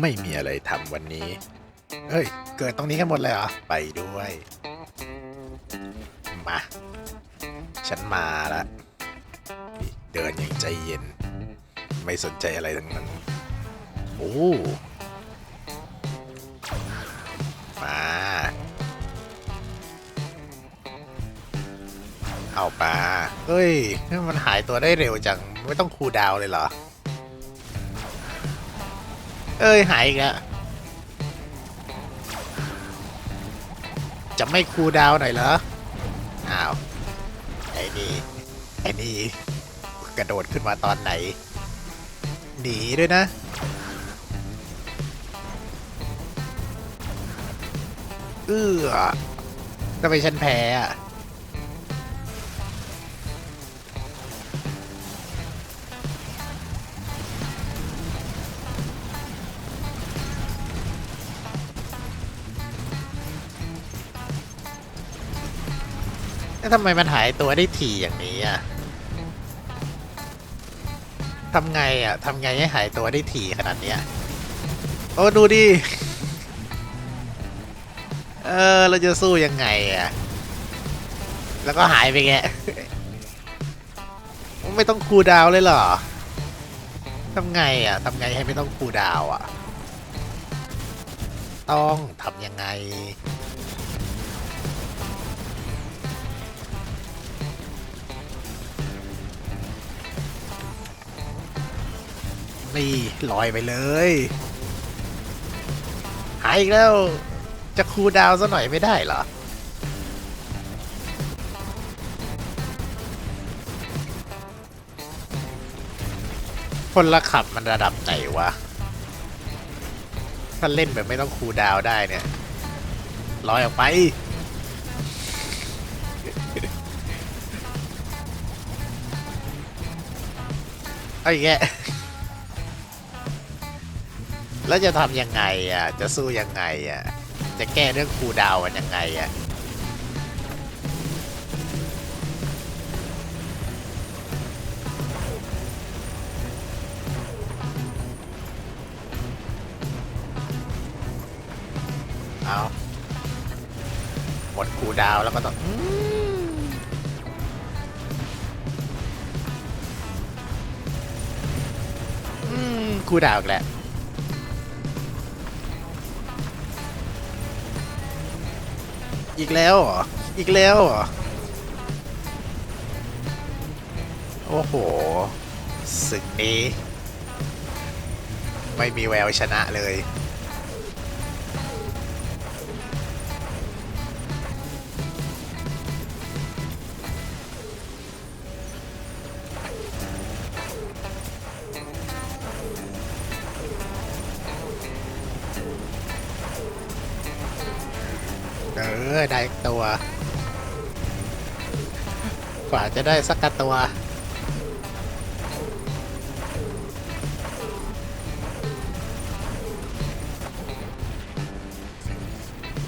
ไม่มีอะไรทำวันนี้เฮ้ย เกิดตรงนี้กันหมดเลยเหรอ ไปด้วย มา ฉันมาละ เดินอย่างใจเย็น ไม่สนใจอะไรทั้งนั้น โอ้ มา เอาปลาเฮ้ย มันหายตัวได้เร็วจัง ไม่ต้องคูลดาวน์เลยเหรอ เอ้ย หายอีกแล้วจะไม่คูดาวหน่อยเหรอ อ้าว ไอ้นี่ ไอ้นี่ กระโดดขึ้นมาตอนไหน หนีด้วยนะ เอื้อทำไมฉันแพ้อะ แล้วทำไมมันหายตัวได้ถี่อย่างนี้อะทำไงอะทำไงให้หายตัวได้ถี่ขนาดเนี้ยโอ้ดูดิเออเราจะสู้ยังไงอะแล้วก็หายไปแกไม่ต้องคูดาวเลยเหรอทำไงอะทำไงให้ไม่ต้องคูดาวอะ ต้องทำยังไง นี่ลอยไปเลยหายอีกแล้ว จะคูลดาวน์ซะหน่อยไม่ได้เหรอพลขับมันระดับไหนวะ ถ้าเล่นแบบไม่ต้องคูลดาวน์ได้เนี่ยลอยออกไปเอาอีกแก แล้วจะทำยังไงอะ จะสู้ยังไงอะ จะแก้เรื่องคูดาวยังไงอะ เอาหมดคูดาวแล้วก็ต้องอืมอืมคูลดาวอีกแล้ว อีกแล้วเหรอ อีกแล้วเหรอ โอ้โหศึกนี้ ไม่มีแววชนะเลย เออได้ตัว กว่าจะได้สักตัว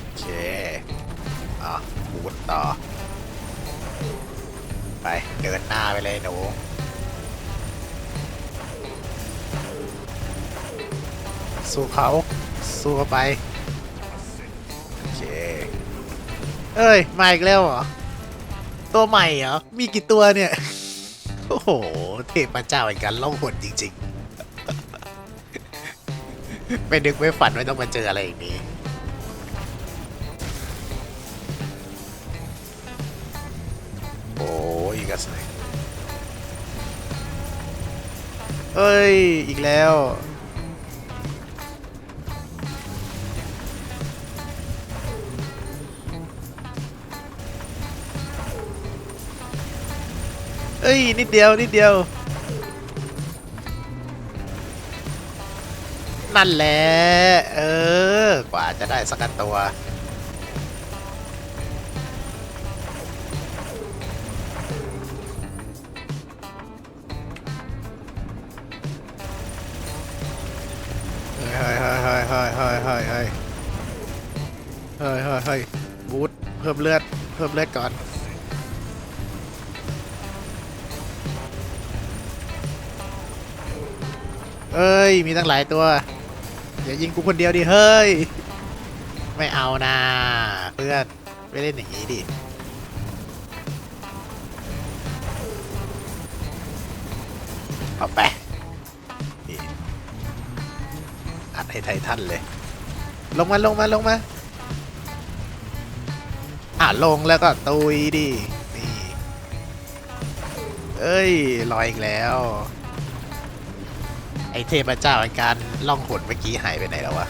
โอเคอะพูดต่อ ไปเดินหน้าไปเลยหนูสู้เขาสู้ไป เอ้ย มาอีกแล้วเหรอ ตัวใหม่เหรอ มีกี่ตัวเนี่ย โอ้โห เทพเจ้าแห่งการล่องหนจริงๆ ไม่นึกไม่ฝันว่าต้องมาเจออะไรอย่างนี้ โอ้ยอีกแล้วเอ้ย อีกแล้ว เอ้ยนิดเดียวนิดเดียว นั่นแหละเออกว่าจะได้สักตัวเฮ้ยเฮ้ยเฮ้ยเฮ้ยเฮ้ยเฮ้ยเฮ้ยเฮ้ยเฮ้ยเฮ้ยบูทเพิ่มเลือดเพิ่มเลือดก่อน เอ้ย มีตั้งหลายตัวอย่ายิงกูคนเดียวดิเฮ้ย ไม่เอานะเพื่อนไม่เล่นอย่างนี้ดิเอาไปอัดให้ไททันเลย ลงมาลงมาลงมาอะลงแล้วก็ตุยดินี่เอ้ยลอยอีกแล้ว อเทพเจ้าแห่งการล่องหนเมื่อกี้หายไปไหนแล้ววะ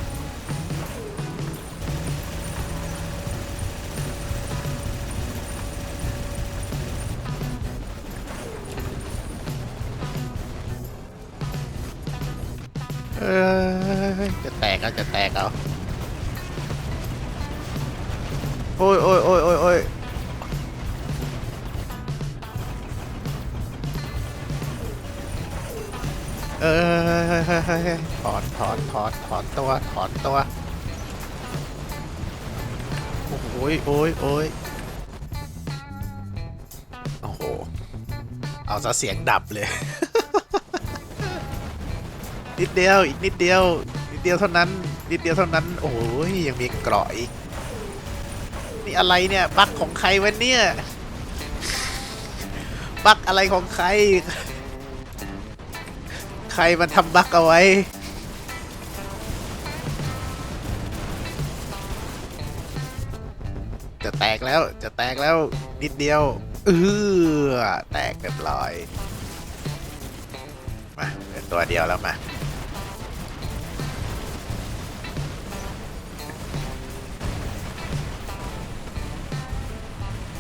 เอ้ยจะแตกเอาจะแตกเอาโอ้ยโอ้ยโอ้ยโอ้ย เออถอนถอนถอนถอนตัวถอนตัวโอ้โหยโอ้ยโอ้ยโอ้โหเอาซะเสียงดับเลย นิดเดียวอีกนิดเดียว นิดเดียวเท่านั้น นิดเดียวเท่านั้น โอ้ยยังมีเกราะอีกนี่อะไรเนี่ยบั๊กของใครวะเนี่ยบั๊กอะไรของใคร ใครมันทำบั๊กเอาไว้ จะแตกแล้วจะแตกแล้วนิดเดียวเออแตกเรียบร้อยมาเป็นตัวเดียวแล้วมา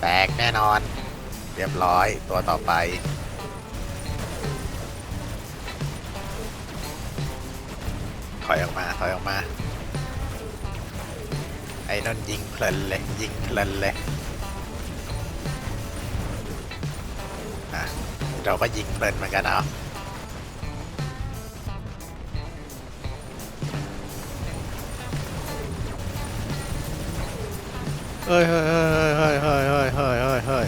แตกแน่นอน เรียบร้อยตัวต่อไป ถอยออกมา ถอยออกมา ไอ้นั่นยิงเพลินเลยยิงเพลินเลยอะเราก็ยิงเพลินเหมือนกันเนาะเฮ้ยเฮ้ยเฮ้ยเฮ้ยเฮ้ยเฮ้ยเฮ้ย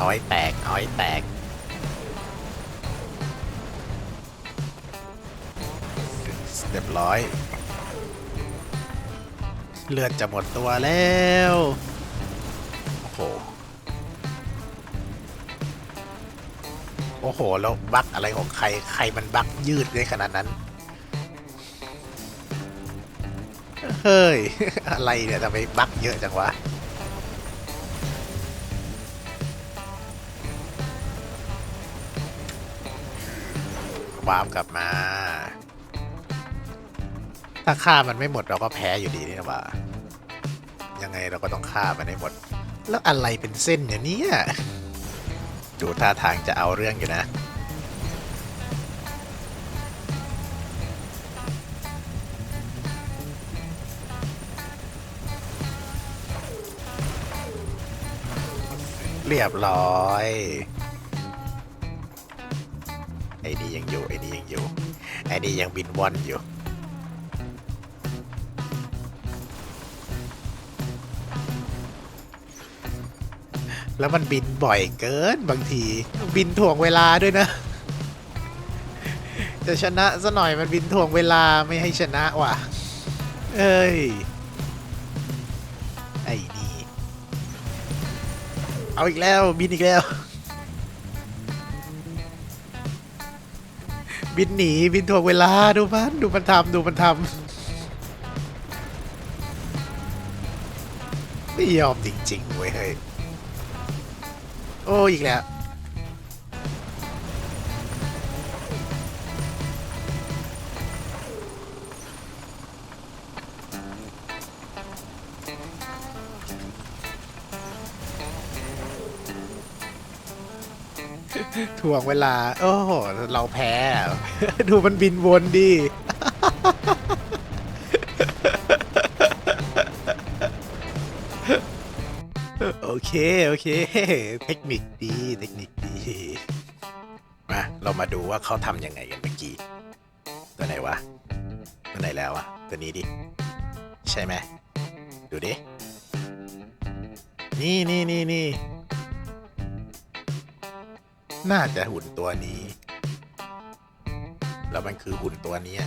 เอาเอาให้แตก เอาให้แตก เรียบร้อย เลือดจะหมดตัวแล้ว โอ้โห โอ้โห แล้วบักอะไรของใคร ใครมันบักยืดได้ขนาดนั้น เฮ้ย อะไรเนี่ยทำไมบักเยอะจังวะ วาร์ปกลับมา ถ้าฆ่ามันไม่หมดเราก็แพ้อยู่ดีนี่นะว่ายังไงเราก็ต้องฆ่ามันให้หมด แล้วอะไรเป็นเส้นอย่างเนี้ยดูท่าทางจะเอาเรื่องอยู่นะเรียบร้อย ไอ้นี่ยังอยู่ไอ้นี่ยังอยู่ไอ้นี่ยังบินว่อนอยู่แล้วมันบินบ่อยเกินบางที บินถ่วงเวลาด้วยนะ จะชนะซะหน่อยมันบินถ่วงเวลาไม่ให้ชนะว่ะ เอ้ย ไอ้นี่ เอาอีกแล้วบินอีกแล้ว บินหนีบินถ่วงเวลาดูมันดูมันทำดูมันทำไม่ยอมจริงๆเว้ยเฮ้ยโอ้อีกแล้ว ถ่วงเวลา โอ้โห เราแพ้ ดูมันบินวนดิ โอเค โอเค เทคนิคดี เทคนิคดี มา เรามาดูว่าเขาทำยังไงกันเมื่อกี้ ตัวไหนวะ ตัวไหนแล้ววะตัวนี้ดิ ใช่ไหม ดูดิ นี่นี่นี่นี่ น่าจะหุ่นตัวนี้ แล้วมันคือหุ่นตัวเนี้ย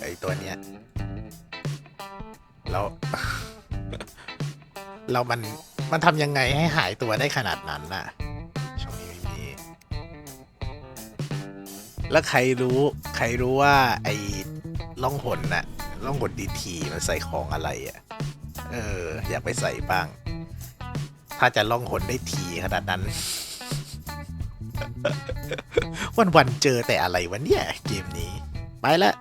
ไอตัวเนี้ยแล้วเรามันมันทำยังไงให้หายตัวได้ขนาดนั้นน่ะช่องนี้ไม่มี แล้วใครรู้ ใครรู้ว่า ไอ้ล่องหนน่ะล่องหนดีทีมันใส่ของอะไรอะ เออ อยากไปใส่บ้าง ถ้าจะล่องหนได้ทีขนาดนั้น วันๆเจอแต่อะไรวะเนี่ยเกมนี้ ไปละ